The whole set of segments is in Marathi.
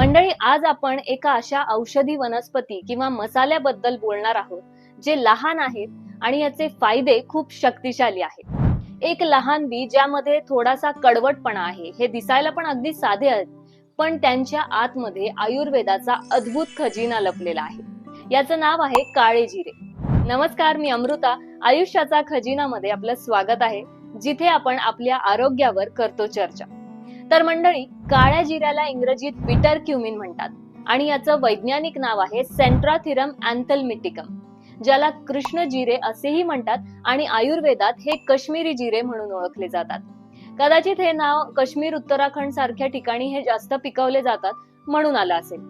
मंडळी आज आपण एका अशा औषधी वनस्पती किंवा मसाल्याबद्दल बोलणार आहोत जे लहान आहेत आणि याचे फायदे खूप शक्तिशाली आहेत. एक लहान बी ज्यामध्ये थोडासा कडवटपणा आहे हे दिसायला पण अगदी साधे आहेत पण त्यांच्या आतमध्ये आयुर्वेदाचा अद्भुत खजिना लपलेला आहे. याचं नाव आहे काळे जिरे. नमस्कार मी अमृता. आयुष्याचा खजिनामध्ये आपलं स्वागत आहे जिथे आपण आपल्या आरोग्यावर करतो चर्चा. तर मंडळी काळ्या जिऱ्याला इंग्रजीत बिटर क्युमिन म्हणतात. आणि याचं वैज्ञानिक नाव आहे सेंट्राथिरम अँथलमिटिकम ज्याला कृष्ण जिरे असेही म्हणतात आणि आयुर्वेदात हे कश्मीरी जिरे म्हणून ओळखले जातात. कदाचित हे नाव काश्मीर उत्तराखंड सारख्या ठिकाणी हे जास्त पिकवले जातात म्हणून आलं असेल.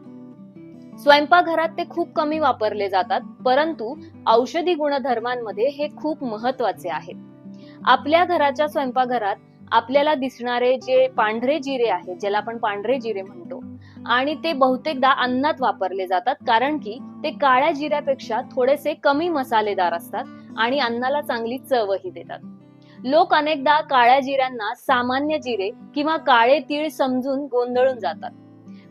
स्वयंपाकघरात ते खूप कमी वापरले जातात परंतु औषधी गुणधर्मांमध्ये हे खूप महत्त्वाचे आहेत आपल्या घराच्या स्वयंपाकघरात आपल्याला दिसणारे जे पांढरे जिरे आहेत ज्याला आपण पांढरे जिरे म्हणतो आणि ते बहुतेकदा अन्नात वापरले जातात कारण की ते काळ्या जिऱ्यापेक्षा थोडेसे कमी मसालेदार असतात आणि अन्नाला चांगली चवही देतात. लोक अनेकदा काळ्या जिऱ्यांना सामान्य जिरे किंवा काळे तीळ समजून गोंधळून जातात.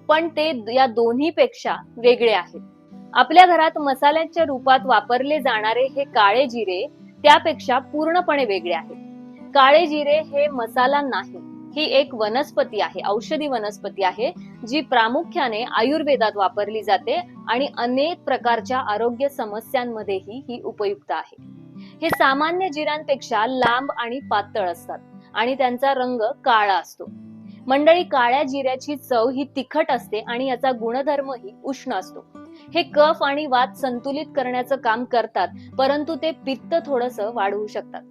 पण ते या दोन्ही पेक्षा वेगळे आहेत. आपल्या घरात मसाल्यांच्या रूपात वापरले जाणारे हे काळे जिरे त्यापेक्षा पूर्णपणे वेगळे आहेत. काळे जिरे हे मसाला नाही. ही एक वनस्पती आहे औषधी वनस्पती आहे जी प्रामुख्याने आयुर्वेदात वापरली जाते आणि अनेक प्रकारच्या आरोग्य समस्यांमध्येही ही उपयुक्त आहे. हे सामान्य जिरांपेक्षा लांब आणि पातळ असतात आणि त्यांचा रंग काळा असतो. मंडळी काळ्या जिऱ्याची चव ही तिखट असते आणि याचा गुणधर्मही उष्ण असतो. हे कफ आणि वात संतुलित करण्याचं काम करतात परंतु ते पित्त थोडस वाढवू शकतात.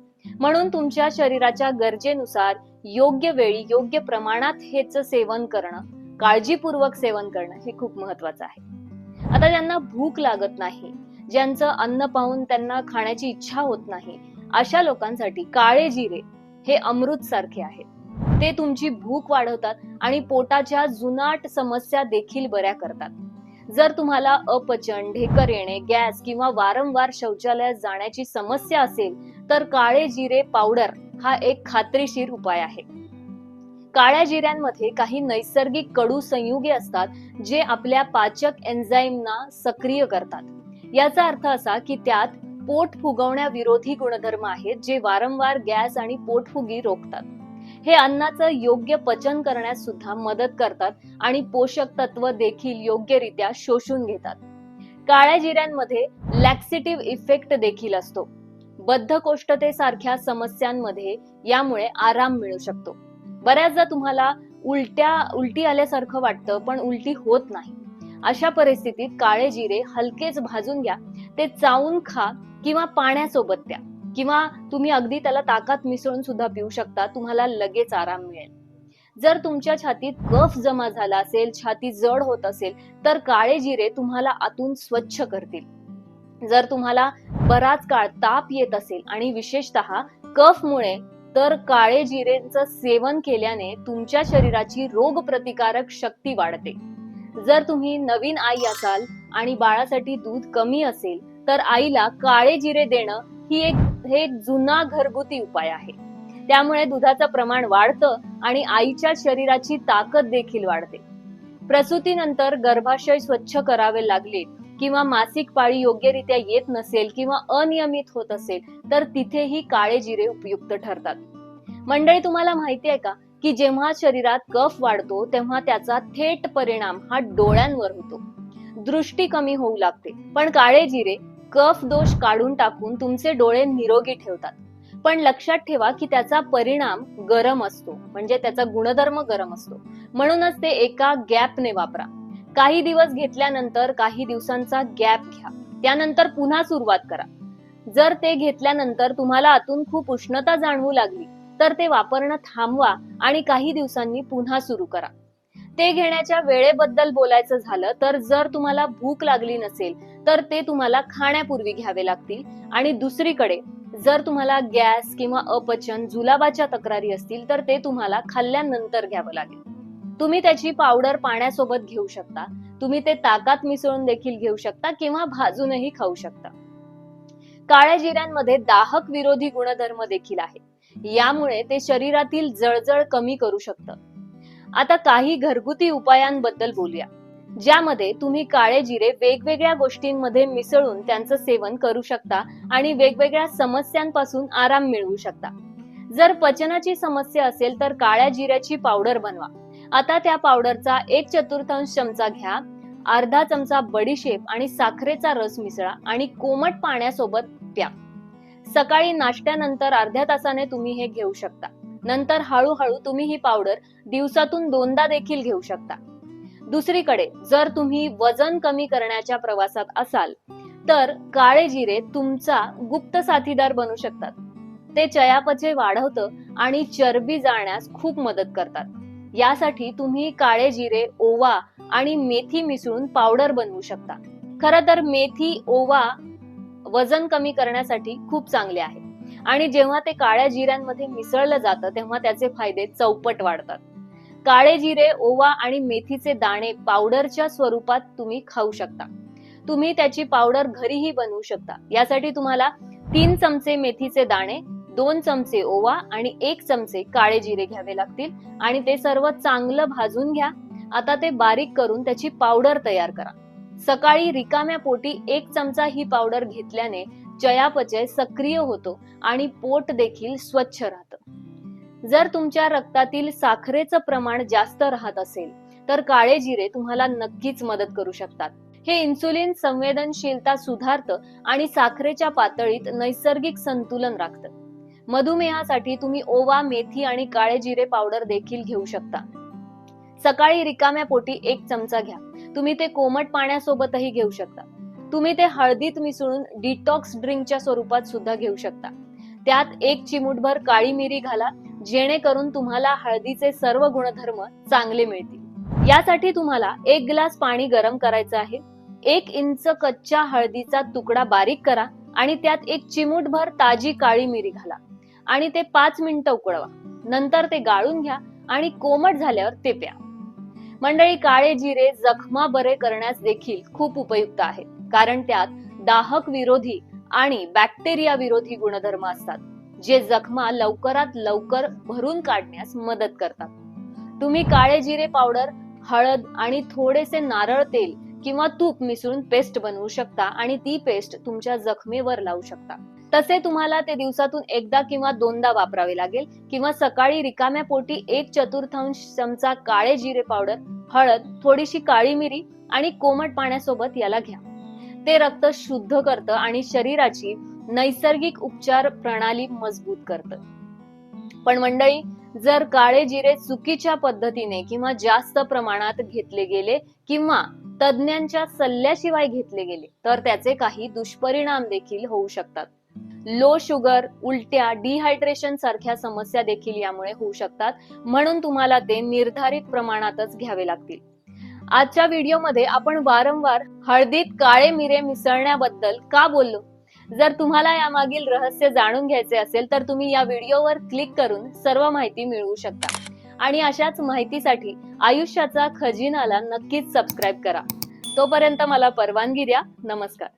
म्हणून तुमच्या शरीराच्या गरजेनुसार योग्य वेळी योग्य प्रमाणात हेच सेवन करणं काळजीपूर्वक सेवन करणं हे खूप महत्वाचं आहे. आता ज्यांना भूक लागत नाही ज्यांचं अन्न पाहून त्यांना खाण्याची इच्छा होत नाही अशा लोकांसाठी काळे जिरे हे अमृत सारखे आहेत. ते तुमची भूक वाढवतात आणि पोटाच्या जुनाट समस्या देखील बऱ्या करतात. जर तुम्हाला अपचन ढेकर येणे गॅस किंवा वारंवार शौचालयात जाण्याची समस्या असेल तर काळे जिरे पावडर हा एक खात्रीशीर उपाय आहे. काळ्या जिऱ्यांमध्ये काही नैसर्गिक कडू संयुगे असतात जे आपल्या पाचक एन्झाईमना सक्रिय करतात. याचा अर्थ असा की त्यात पोट फुगवण्या विरोधी गुणधर्म आहेत जे वारंवार गॅस आणि पोटफुगी रोखतात. हे अन्नाचं योग्य पचन करण्यास सुद्धा मदत करतात आणि पोषक तत्व देखील योग्यरित्या शोषून घेतात. काळ्या जिऱ्यांमध्ये लॅक्सिटिव्ह इफेक्ट देखील असतो. बद्धकोष्ठतेसारख्या समस्यांमध्ये यामुळे आराम मिळू शकतो. बऱ्याचदा तुम्हाला उलट्या उलटी आल्यासारखं वाटतं पण उलटी होत नाही. अशा परिस्थितीत काळे जिरे हलकेच भाजून घ्या. ते चावून खा किंवा पाण्यासोबत द्या किंवा तुम्ही अगदी त्याला ताकात मिसळून सुद्धा पिऊ शकता तुम्हाला लगेच आराम मिळेल. जर तुमच्या छातीत कफ जमा झाला असेल छाती जड होत असेल तर काळे जिरे तुम्हाला आतून स्वच्छ करतील. जर तुम्हाला बराच काळ ताप येत असेल आणि विशेषतः कफमुळे तर काळे जिरेचं सेवन केल्याने तुमच्या शरीराची रोग प्रतिकारक शक्ती वाढते. जर तुम्ही नवीन आई असाल आणि बाळासाठी दूध कमी असेल तर आईला काळे जिरे देणं ही एक हे जुना घरगुती उपाय आहे. त्यामुळे दुधाचं प्रमाण वाढतं आणि आईच्या शरीराची ताकद देखील वाढते. प्रसूतीनंतर गर्भाशय स्वच्छ करावे लागले किंवा मासिक पाळी योग्यरित्या येत नसेल किंवा अनियमित होत असेल तर तिथेही काळे जिरे उपयुक्त ठरतात. मंडळी तुम्हाला माहिती आहे का? की जेव्हा शरीरात कफ वाढतो तेव्हा त्याचा थेट परिणाम हा डोळ्यांवर होतो. दृष्टी कमी होऊ लागते. पण काळे जिरे कफ दोष काढून टाकून तुमचे डोळे निरोगी ठेवतात. पण लक्षात ठेवा की त्याचा परिणाम गरम असतो म्हणजे त्याचा गुणधर्म गरम असतो. म्हणूनच ते एका गॅपने वापरा. काही दिवस घेतल्यानंतर काही दिवसांचा गॅप घ्या. त्यानंतर पुन्हा सुरुवात करा. जर ते घेतल्यानंतर तुम्हाला आतून खूप उष्णता जाणवू लागली तर ते वापरणं थांबवा आणि काही दिवसांनी पुन्हा सुरू करा. ते घेण्याच्या वेळेबद्दल बोलायचं झालं तर जर तुम्हाला भूक लागली नसेल तर ते तुम्हाला खाण्यापूर्वी घ्यावे लागतील. आणि दुसरीकडे जर तुम्हाला गॅस किंवा अपचन जुलाबाच्या तक्रारी असतील तर ते तुम्हाला खाल्ल्यानंतर घ्यावं लागेल. तुम्ही त्याची पावडर पाण्यासोबत घेऊ शकता. तुम्ही ते ताकात मिसळून देखील घेऊ शकता किंवा भाजूनही खाऊ शकता. काळ्या जिऱ्यांमध्ये दाहक विरोधी गुणधर्म देखील आहे यामुळे ते शरीरातील जळजळ कमी करू शकतं. आता काही घरगुती उपायांबद्दल बोलूया. ज्यामध्ये तुम्ही काळे जिरे वेगवेगळ्या गोष्टींमध्ये मिसळून त्यांचं सेवन करू शकता आणि वेगवेगळ्या समस्यांपासून आराम मिळवू शकता. जर पचनाची समस्या असेल तर काळ्या जिऱ्याची पावडर बनवा. आता त्या पावडरचा एक चतुर्थांश चमचा घ्या. अर्धा चमचा बडीशेप आणि साखरेचा रस मिसळा आणि कोमट पाण्यासोबत प्या. सकाळी नाश्त्यानंतर अर्ध्या तासाने तुम्ही हे घेऊ शकता. नंतर हळूहळू तुम्ही ही पावडर दिवसातून दोनदा देखील घेऊ शकता. दुसरीकडे जर तुम्ही वजन कमी करण्याच्या प्रवासात असाल तर काळे जिरे तुमचा गुप्त साथीदार बनू शकतात. ते चयापचय वाढवतं आणि चरबी जाळण्यास खूप मदत करतात. यासाठी तुम्ही काळे जिरे ओवा आणि मेथी मिसळून पावडर बनवू शकता. खर तर मेथी ओवा वजन कमी करण्यासाठी खूप चांगले आहे. आणि जेव्हा ते काळ्या जिऱ्यांमध्ये मिसळलं जातं तेव्हा त्याचे फायदे चौपट वाढतात. काळे जिरे ओवा आणि मेथीचे दाणे पावडरच्या स्वरूपात तुम्ही खाऊ शकता. तुम्ही त्याची पावडर घरीही बनवू शकता. यासाठी तुम्हाला तीन चमचे मेथीचे दाणे दोन चमचे ओवा आणि एक चमचे काळे जिरे घ्यावे लागतील. आणि ते सर्व चांगलं भाजून घ्या. आता ते बारीक करून त्याची पावडर तयार करा. सकाळी रिकाम्या पोटी एक चमचा ही पावडर घेतल्याने चयापचय सक्रिय होतो आणि पोट देखील स्वच्छ राहतं. जर तुमच्या रक्तातील साखरेचं प्रमाण जास्त राहत असेल तर काळे जिरे तुम्हाला नक्कीच मदत करू शकतात. हे इन्सुलिन संवेदनशीलता सुधारतं आणि साखरेच्या पातळीत नैसर्गिक संतुलन राखतं. मधुमेहासाठी तुम्ही ओवा मेथी आणि काळे जिरे पावडर देखील घेऊ शकता. सकाळी रिकाम्या पोटी एक चमचा घ्या. तुम्ही ते कोमट पाण्यासोबतही घेऊ शकता. तुम्ही ते हळदीत मिसळून डिटॉक्स ड्रिंकच्या स्वरूपात सुद्धा घेऊ शकता. त्यात एक चिमूटभर काळी मिरी घाला जेणेकरून तुम्हाला हळदीचे सर्व गुणधर्म चांगले मिळतील. यासाठी तुम्हाला एक ग्लास पाणी गरम करायचं आहे. एक इंच कच्च्या हळदीचा तुकडा बारीक करा आणि त्यात एक चिमूटभर ताजी काळी मिरी घाला. आणि ते पाच मिनिटं उकळवा. नंतर ते गाळून घ्या आणि कोमट झाल्यावर ते प्या. मंडळी काळे जिरे जखमा बरे करण्यास देखील खूप उपयुक्त आहेत. कारण त्यात दाहक विरोधी आणि बॅक्टेरिया विरोधी गुणधर्म असतात जे जखमा लवकरात लवकर भरून काढण्यास मदत करतात. तुम्ही काळे जिरे पावडर हळद आणि थोडेसे नारळ तेल किंवा तूप मिसळून पेस्ट बनवू शकता आणि ती पेस्ट तुमच्या जखमेवर लावू शकता. तसे तुम्हाला ते दिवसातून एकदा किंवा दोनदा वापरावे लागेल. किंवा सकाळी रिकाम्या पोटी एक चतुर्थांश चमचा काळे जिरे पावडर हळद थोडीशी काळी मिरी आणि कोमट पाण्यासोबत याला घ्या. ते रक्त शुद्ध करतं आणि शरीराची नैसर्गिक उपचार प्रणाली मजबूत करतं. पण मंडळी जर काळे जिरे चुकीच्या पद्धतीने किंवा जास्त प्रमाणात घेतले गेले किंवा तज्ज्ञांच्या सल्ल्याशिवाय घेतले गेले तर त्याचे काही दुष्परिणाम देखील होऊ शकतात. लो शुगर उलट्या डिहायड्रेशन सारख्या समस्या देखील यामुळे होऊ शकतात. म्हणून तुम्हाला ते निर्धारित प्रमाणातच घ्यावे लागतील. आजच्या व्हिडिओमध्ये आपण वारंवार हळदीत काळे मिरे मिसळण्याबद्दल का बोललो? जर तुम्हाला यामागील रहस्य जाणून घ्यायचे असेल तर तुम्ही या व्हिडिओवर क्लिक करून सर्व माहिती मिळवू शकता. आणि अशाच माहितीसाठी आयुष्याचा खजिनाला नक्कीच सबस्क्राईब करा. तोपर्यंत मला परवानगी द्या. नमस्कार.